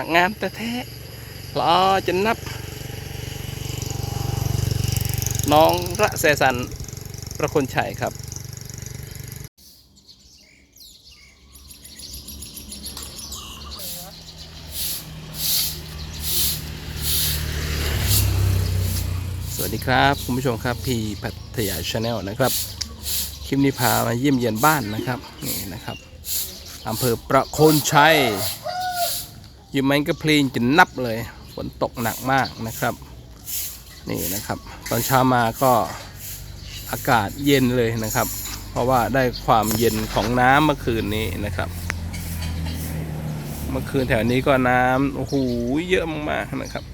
ากงามแต่แท้ๆรอจะนับ น้องระแสสันประคนชัยครับสวัสดีครับคุณผู้ชมครับพี่พัทยาชาแนลนะครับคลิปนี้พามาเยี่ยมเยียนบ้านนะครับนี่นะครับอำเภอประโคนชัย อยู่มันก็พลีนจะนับเลยฝนตกหนักมากนะครับ นี่นะครับ ตอนเช้ามาก็อากาศเย็นเลยนะครับ เพราะว่าได้ความเย็นของน้ำเมื่อคืนนี้นะครับ เมื่อคืนแถวนี้ก็น้ำโอ้โหเยอะมากๆนะครับ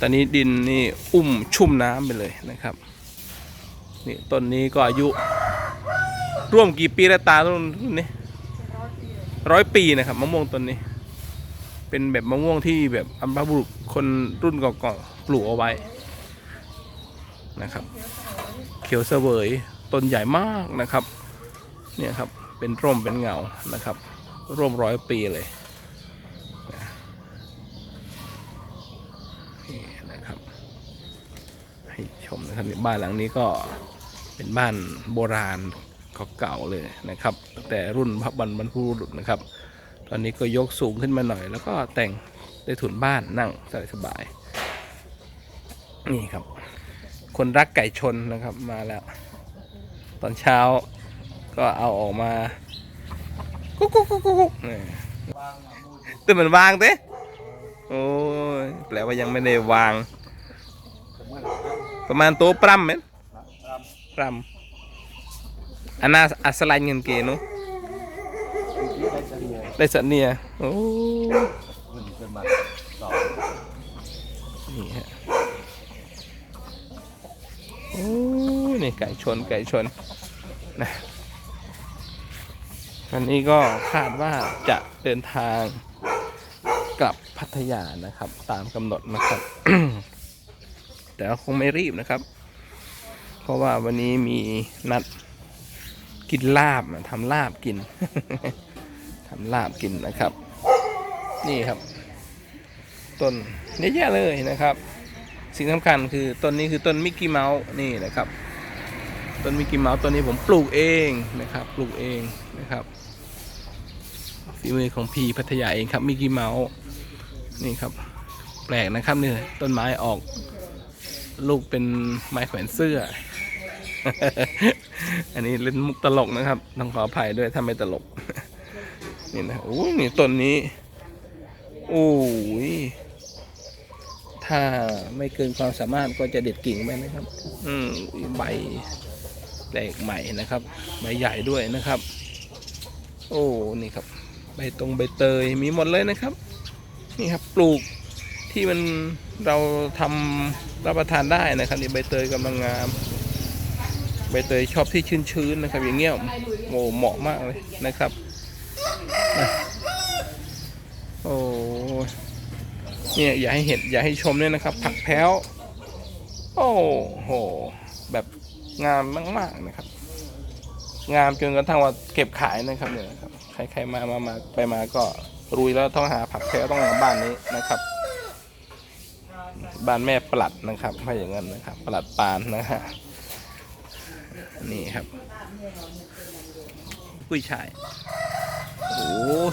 ตอนนี้ดินนี่อุ้มชุ่มน้ำไปเลยนะครับนี่ต้นนี้ก็อายุร่วมกี่ปีแล้วตาต้นนี้ร้อยปีนะครับมะม่วงต้นนี้ เป็นแบบมะม่วงที่แบบอัมพบุรุษคนรุ่นเก่าๆปลูกเอาไว้นะครับ เขียวเสวยต้นใหญ่มากนะครับ เนี่ยครับเป็นร่มเป็นเงานะครับ ร่วมร้อยปีเลยนี่นะครับ ให้ชมนะครับบ้านหลังนี้ก็เป็นบ้านโบราณเก่าๆเลยนะครับตั้แต่รุ่นพระบรรพบุรุษนะครับ ตอนนี้ก็ยกสูงขึ้นมาหน่อย แล้วก็แต่งได้ถุนบ้านนั่งสบายๆนี่ครับ คนรักไก่ชนนะครับมาแล้ว ตอนเช้าก็เอาออกมากุ๊กกุ๊กกุ๊กกุ๊กนี่ตื่นเหมือนวางเต้โอ้ยแปลว่ายังไม่ได้วาง ประมาณตัวปรัมไหมปรัมอันน่าอัสลันเงินเกนุ ได้สัตว์เนียโอ้นี่ฮะโอ้นี่ไก่ชนไก่ชนนะวันนี้ก็คาดว่าจะเดินทางกลับพัทยานะครับ ตามกำหนดนะครับ แต่ก็คงไม่รีบนะครับ เพราะว่าวันนี้มีนัดกินลาบทำลาบกิน ทำลาบกินนะครับ นี่ครับ ต้นเยอะแยะเลยนะครับ สิ่งสำคัญคือต้นนี้คือต้นมิกกี้เมาส์นี่นะครับต้นมิกกี้เมาส์ต้นนี้ผมปลูกเองนะครับ ปลูกเองนะครับฝีมือของพีพัทยาเองครับมิกกี้เมาส์นี่ครับ แปลกนะครับเนี่ยต้นไม้ออกลูกเป็นไม้แขวนเสื้อ อันนี้เล่นมุกตลกนะครับ ต้องขออภัยด้วยถ้าไม่ตลก นี่นะโอ้ยนี่ต้นนี้โอ้ยถ้าไม่เกินความสามารถก็จะเด็ดกิ่งไปนะครับ อืมใบแปลกใหม่นะครับ ใบใหญ่ด้วยนะครับ โอ้นี่ครับ ใบตรงใบเตยมีหมดเลยนะครับ นี่ครับปลูกที่มันเราทำรับประทานได้นะครับนี่ใบเตยกำลังงามใบเตยชอบที่ชื้นๆนะครับ อย่างเงี้ยโอ้เหมาะมากเลยนะครับ โอ้เนี่ยอย่าให้เห็นอย่าให้ชมเนี่ยนะครับ ผักแพ้ว โอ้โห แบบงามมาก ๆ นะครับ งามจนกระทั่งว่าเก็บขายนะครับเนี่ยนะครับใครๆมามามาไปมาก็รุยแล้วต้องหาผักแพ้วต้องหาบ้านนี้นะครับ บ้านแม่ปลัดนะครับถ้าอย่างนั้นนะครับปลัดปานนะฮะนี่ครับกุ้ยช่าย โอ้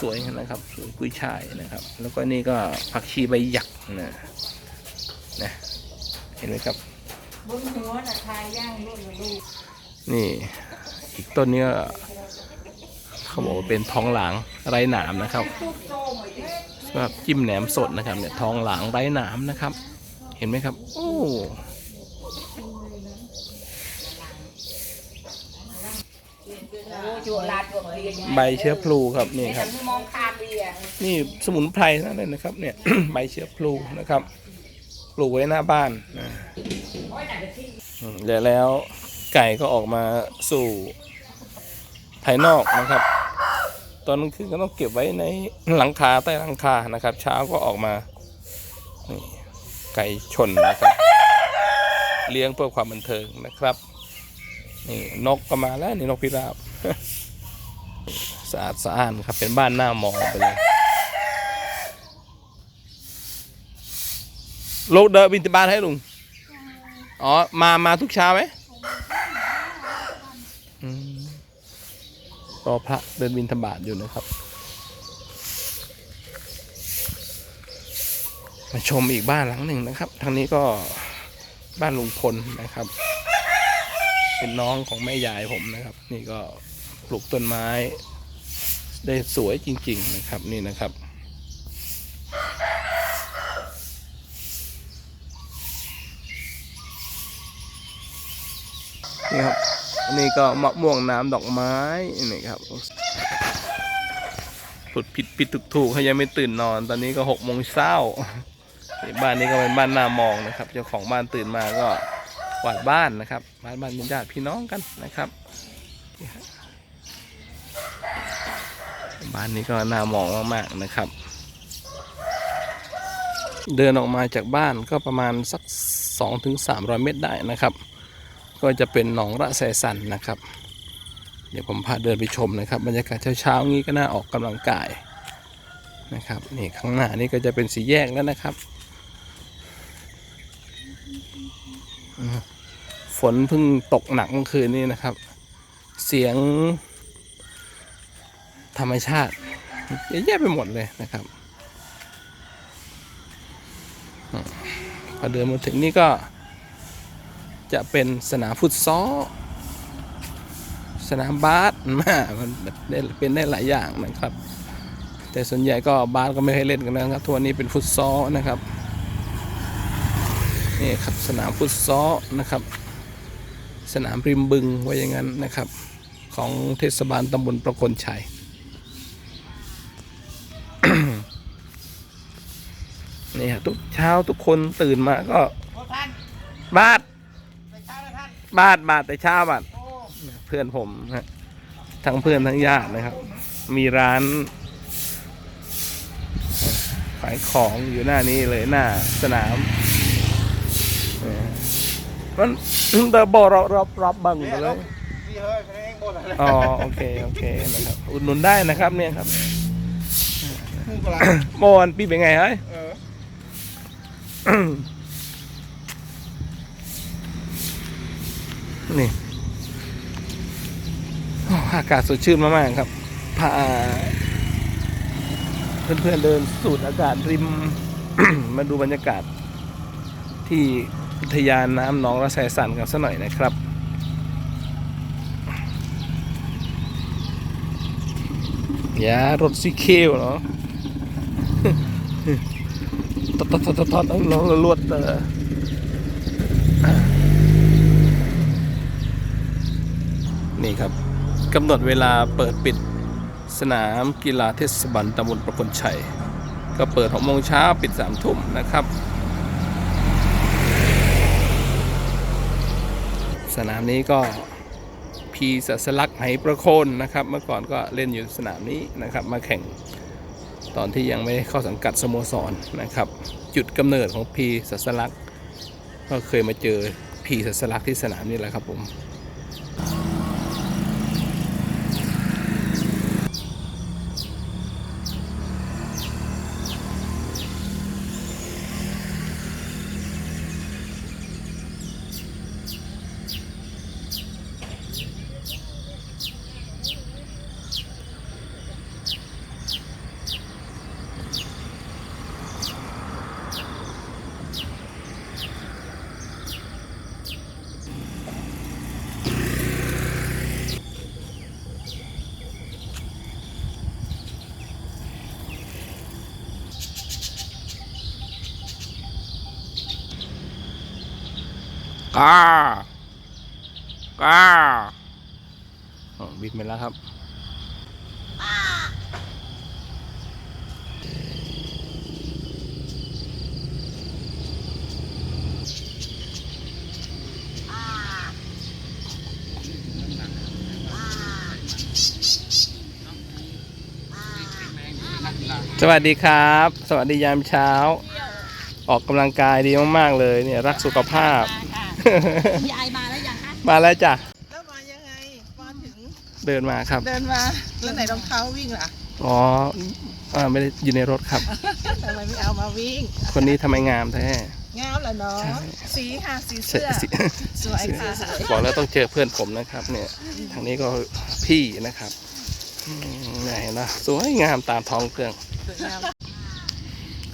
สวยนะครับสวยกุ้ยช่ายนะครับ แล้วก็นี่ก็ผักชีใบหยักนะนะเห็นไหมครับบนหัวนะทายย่างลูกลูกนี่อีกต้นเนี้ยเขาบอกว่าเป็นท้องหลางไร้หนามนะครับสำหรับจิ้มแหนมสดนะครับเนี่ยท้องหลางไร้หนามนะครับ เห็นไหมครับ โอ้ จั่วลาดจั่วเบียร์ใบเชื้อพลูครับนี่นี่ครับ มองคาเบียร์นี่สมุนไพรนั่นเลยนะครับเนี่ย ใบเชื้อพลูนะครับ ปลูกไว้หน้าบ้านนะอืมแล้วแล้วไก่ก็ออกมาสู่ภายนอกนะครับ ตอนกลางคืนก็ต้องเก็บไว้ในหลังคาใต้หลังคานะครับ เช้าก็ออกมานี่ไก่ชนนะครับ เลี้ยงเพื่อความบันเทิงนะครับ นี่นกก็มาแล้วนี่นกพิราบสะอาดสะอ้านครับเป็นบ้านหน้ามองไปเลยลูกเดินบินตบาตให้ลุง อ๋อ มา มาทุกเช้าไหมอืมรอพระเดินบินธบาตอยู่นะครับ มาชมอีกบ้านหลังหนึ่งนะครับ ทางนี้ก็บ้านลุงพลนะครับ เป็นน้องของแม่ยายผมนะครับ นี่ก็ปลูกต้นไม้ ได้สวยจริง ๆ นะครับนี่นะครับนี่ครับนนี้ก็มะม่วงน้ำดอกไม้นี่ครับปุดผิดผิดถูกถูกเขายังไม่ตื่นนอน ตอนนี้ก็หกโมงเช้าบ้านนี้ก็เป็นบ้านนามองนะครับ เจ้าของบ้านตื่นมาก็ กวาดบ้านนะครับบ้านบ้านญาติพี่น้องกันนะครับบ้านนี้ก็น่ามองมากๆนะครับ เดินออกมาจากบ้านก็ประมาณสัก 2-300ถึง300เมตรได้นะครับ ก็จะเป็นหนองระแสสันนะครับ เดี๋ยวผมพาเดินไปชมนะครับ บรรยากาศเช้าๆงี้ก็น่าออกกำลังกายนะครับนี่ข้างหน้านี่ก็จะเป็นสีแยกแล้วนะครับอืม ฝนเพิ่งตกหนักเมื่อคืนนี้นะครับ เสียง ธรรมชาติเยอะแยะไปหมดเลยนะครับพอเดินมาถึงนี่ก็จะเป็นสนามฟุตซอลสนามบาสมามันได้เป็นได้หลายอย่างนะครับ แต่ส่วนใหญ่ก็บาสก็ไม่ให้เล่นกันนะครับทัวร์นี้เป็นฟุตซอลนะครับ นี่ครับสนามฟุตซอลนะครับ สนามริมบึงไว้อย่างนั้นนะครับ ของเทศบาลตำบลประกลชัยนี่ครับทุกเช้าทุกคนตื่นมาก็บ้านบาสไปเช้าแล้วท่านบาทบาทแต่เช้าบาทเพื่อนผมฮะทั้งเพื่อนทั้งญาตินะครับ มีร้านขายของอยู่หน้านี้เลยหน้าสนาม มันเดบอรับรับรับบังอยู่เลยพี่เฮ้ยเพลงบนอะไรอ๋อโอเคโอเคนะครับอุดหนุนได้นะครับเนี่ยครับมึงก็ไรโมวันปีเป็นไงเฮ้ยเออนี่โอ้อากาศสดชื่นมากๆครับ พา เพื่อนๆเดินสูดอากาศริม มาดูบรรยากาศที่ อุทยานน้ำหนองระแสสันกันสักหน่อยนะครับอย่ารถซีเคลเนาะตอดตอดตอดตอดน้องลวดเออนี่ครับกำหนดเวลาเปิดปิดสนามกีฬาเทศบาลตำบลประกลชัย ก็เปิด6โมงเช้าปิด3ทุ่มนะครับ สนามนี้ก็พีสัสลักไหประโคนนะครับ เมื่อก่อนก็เล่นอยู่สนามนี้นะครับ มาแข่งตอนที่ยังไม่เข้าสังกัดสโมสรนะครับ จุดกำเนิดของพีสัสลักก็เคยมาเจอพีสัสลักที่สนามนี้แหละครับผม กากาบิดไปแล้วครับสวัสดีครับ สวัสดียามเช้า ออกกำลังกายดีมาก ๆ เลยเนี่ย รักสุขภาพ ยายมาแล้วยังคะมาแล้วจ้ะแล้วมายังไงมาถึงเดินมาครับ เดินมาแล้วไหนรองเท้าวิ่งล่ะอ๋ออ่าไม่ได้อยู่ในรถครับ ทำไมไม่เอามาวิ่งคนนี้ทำไมงามแท้องามเหรอเนาะใช่สีค่ะสีเสื้เสื้ออสีสวยค่ะบอกแล้วต้องเจอเพื่อนผมนะครับ เนี่ย ทางนี้ก็พี่นะครับอืมไหนนะสวยงามตามท้องเครื่อง สวยงาม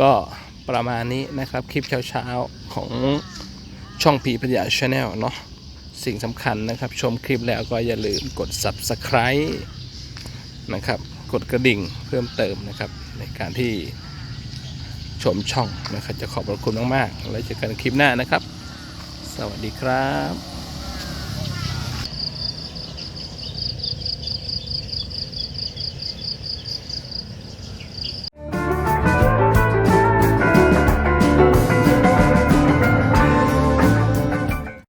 ก็ประมาณนี้นะครับคลิปเช้าๆของ ช่องผีพัทยาชาแนลเนาะสิ่งสำคัญนะครับ ชมคลิปแล้วก็อย่าลืมกด Subscribe นะครับ กดกระดิ่งเพิ่มเติมนะครับ ในการที่ชมช่องนะครับ จะขอบพระคุณมาก ๆ แล้วเจอกันคลิปหน้านะครับ สวัสดีครับ